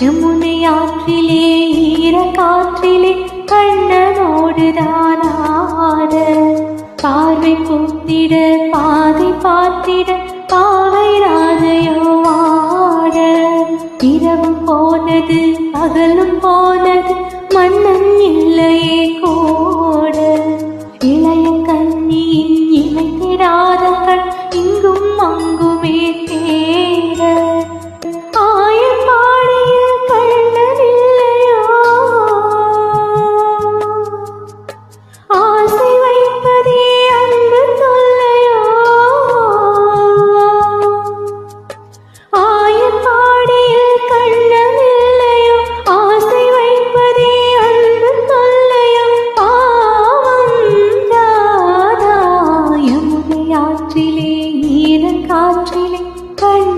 யமுனை ஆற்றிலே ஈர காற்றிலே கண்ணனோடுதான் ஆட. பார்வை கூத்திட பாதை பார்த்திட பாவை ராஜையோ ஆட. இரவும் போனது பகலும் போனது மன்னன் காற்றிலே ஈரக்காற்றிலே கண்